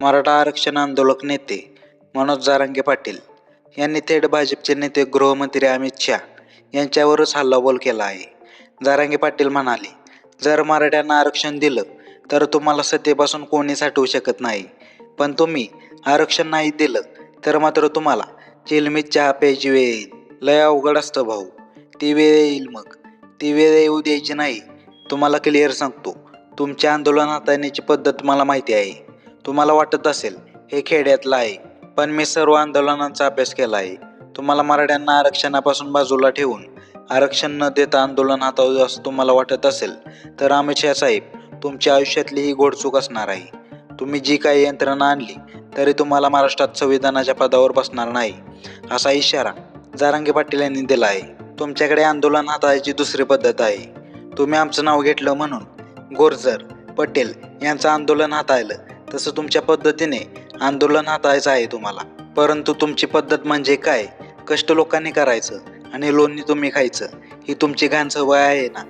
मराठा आरक्षण आंदोलक नेते मनोज जारांगे पाटील यांनी थेट भाजपचे नेते गृहमंत्री अमित शहा यांच्यावरच हल्लाबोल केला आहे. जारांगे पाटील म्हणाले जर मराठ्यांना आरक्षण दिलं तर तुम्हाला सत्तेपासून कोणी साठवू शकत नाही. पण तुम्ही आरक्षण नाही दिलं तर मात्र तुम्हाला चिलमीत चहा प्यायची वेळ येईल. लय अवघड असतं भाऊ. ती वेळ येईल मग. ती वेळ येऊ द्यायची नाही तुम्हाला क्लिअर सांगतो. तुमच्या आंदोलन हाताळण्याची पद्धत मला माहिती आहे. तुम्हाला वाटत असेल हे खेड्यातलं आहे पण मी सर्व आंदोलनांचा अभ्यास केला आहे. तुम्हाला मराठ्यांना आरक्षणापासून बाजूला ठेवून आरक्षण न देता आंदोलन हाताळू असं तुम्हाला वाटत असेल तर अमित साहेब तुमच्या आयुष्यातली ही घोडचूक असणार आहे. तुम्ही जी काही यंत्रणा आणली तरी तुम्हाला महाराष्ट्रात संविधानाच्या पदावर बसणार नाही. असा इशारा जारांगे पाटील यांनी दिला आहे. तुमच्याकडे आंदोलन हाताळायची दुसरी पद्धत आहे. तुम्ही आमचं नाव घेतलं म्हणून गोरजर पटेल यांचं आंदोलन हाताळलं. तसं तुमच्या पद्धतीने आंदोलन हाताळायचं आहे तुम्हाला. परंतु तुमची पद्धत म्हणजे काय? कष्ट लोकांनी करायचं आणि लोणी तुम्ही खायचं. ही तुमची घाण सवय आहे ना?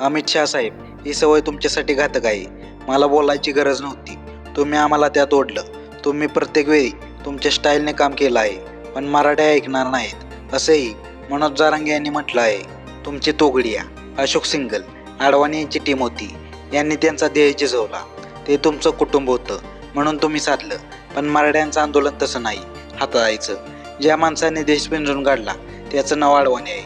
अमित शहा साहेब ही सवय तुमच्यासाठी घातक आहे. मला बोलायची गरज नव्हती. तुम्ही आम्हाला त्यात ओढलं. तुम्ही प्रत्येक वेळी तुमच्या स्टाईलने काम केलं आहे पण मराठ्या ऐकणार नाहीत. असेही मनोज जारांगे यांनी म्हटलं आहे. तुमची तोगडिया अशोक सिंगल आडवाणी यांची टीम होती. यांनी त्यांचा ध्येय झिजवला ते तुमचं कुटुंब होतं म्हणून तुम्ही साधलं. पण मराठ्यांचं आंदोलन तसं नाही हाताळायचं. ज्या माणसाने देश पिंजून काढला त्याचं नाव आडवाणी आहे.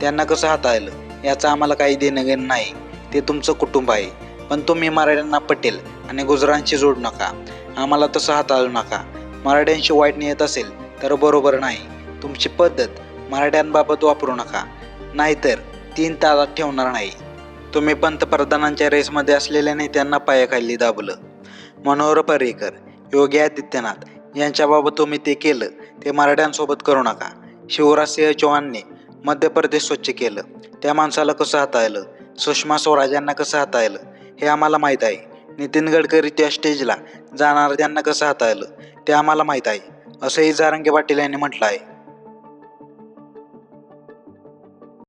त्यांना कसं हाताळलं याचं आम्हाला काही देणं घेणं नाही. ते तुमचं कुटुंब आहे. पण तुम्ही मराठ्यांना पटेल आणि गुजरांशी जोडू नका. आम्हाला तसं हाताळू नका. मराठ्यांशी वाईट नियत असेल तर बरोबर नाही. तुमची पद्धत मराठ्यांबाबत वापरू नका. नाहीतर तीन तासात ठेवणार नाही. तुम्ही पंतप्रधानांच्या रेसमध्ये असलेल्या नेत्यांना पायाखाली दाबलं. मनोहर पर्रिकर योगी आदित्यनाथ यांच्याबाबत तुम्ही ते केलं ते मराठ्यांसोबत करू नका. शिवराजसिंह चौहानने मध्य प्रदेश स्वच्छ केलं. त्या माणसाला कसं हाताळलं? सुषमा स्वराज यांना कसं हाताळलं? हे आम्हाला माहीत आहे. नितीन गडकरी त्या स्टेजला जाणार त्यांना कसं हाताळलं? ते आम्हाला माहीत आहे. असंही जारंगे पाटील यांनी म्हटलं आहे.